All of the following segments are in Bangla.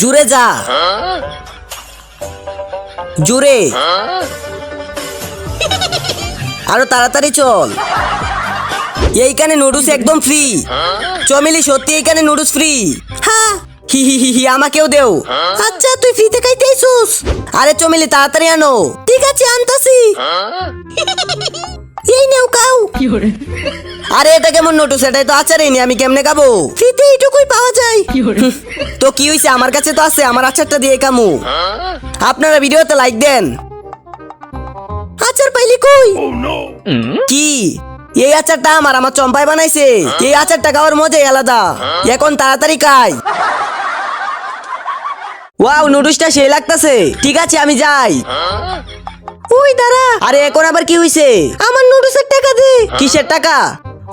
জুড়ে যা। জুড়ে। আরও তাড়াতাড়ি চল। এইখানে নুডলস একদম ফ্রি চমেলি সত্যি এইখানে নুডলস ফ্রি হ্যাঁ। হি হি হি হি আমাকেও দেও। আচ্ছা তুই ফ্রিতে খাইতে আইছুস আরে চমেলি তাড়াতাড়ি আনো। ঠিক আছে আনতাছি। এই নেও কাউ আরে এটা কেমন নোটুস এটাই তো আচারই নি আমি কেমনে খাব? ফ্রিতে এইটুকুই পাওয়া যায়। তো কি হইছে? আমার কাছে তো আছে আমার আচারটা দিয়ে কামু আপনারা ভিডিওতে লাইক দেন। আচার পাইলি কই? কি? এই আচারটা আমার আমার চম্পাই বানাইছে। এই আচারটা খাওয়ার মজাই আলাদা। এখন তাড়াতাড়ি খাই। ওয়াও নুডলসটা সেই লাগতাছে। ঠিক আছে আমি যাই। ওই দাঁড়া। আরে এখন আবার কি হইছে? আমার নুডলসের টাকা দে। কিসের টাকা?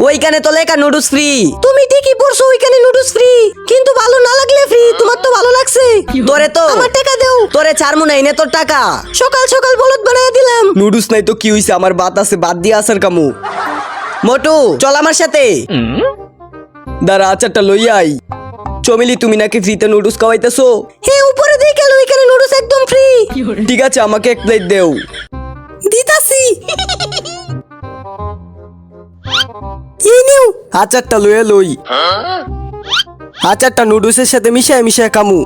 ওইখানে তো লেখা নুডলস ফ্রি তুমি ঠিকই পড়ছো ওইখানে নুডলস ফ্রি কিন্তু ভালো না লাগলে ফ্রি তোমার তো ভালো লাগছে। তোরে তো। আমার টাকা দেও। তোরে ছাড়মু নাই নে তোর টাকা। সকাল সকাল বলদ বানায় দিলাম। নুডলস নাই তো কি হইছে? আমার বাত আছে বাদ দিয়ে আসার কামু। মোটু চল আমার সাথে। দাঁড়া আচারটা লই আই। চমিলি তুমি নাকি ফ্রিতে নুডলস খাওয়াইতেছো? হে উপরে দিয়ে গেল এখানে নুডলস একদম ফ্রি ঠিক আছে আমাকে এক প্লেট দেও। দিতাছি। আচারটা লয়ে লই। আচারটা নুডলসের সাথে মিশায় মিশায় কামু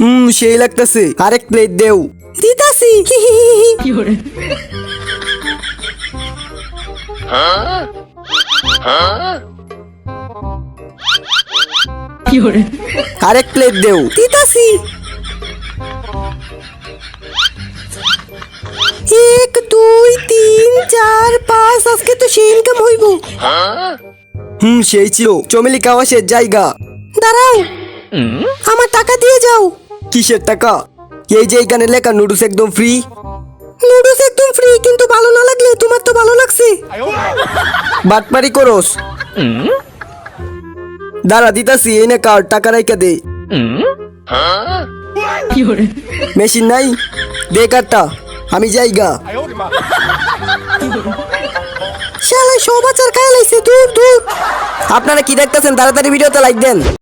হুম, সেই লাগতেছে। আরেক প্লেট দেও। দিতাছি। আরেক প্লেট দেও। দিতাছি। তিন চার পাঁচ আজকে তো সেই ইনকাম হইব। হুম সেই ছিল। চমেলি খাওয়া জায়গা। দাঁড়াও। আমার টাকা দিয়ে যাও। কিসের টাকা? এই যে এখানে লেখা নুডলস একদম ফ্রি নুডলস একদম ফ্রি কিন্তু ভালো না লাগলে তোমার তো ভালো লাগছে। বাটপারি করস। দাঁড়া দিতাছি এই না কার টাকা রাইকা দে। মেশিন নাই? দে কার্ডটা আমি যাইগা শালা সব আচার খায় লাইছে দূর দূর আপনারা কি দেখতেছেন? তাড়াতাড়ি ভিডিওতে লাইক দেন।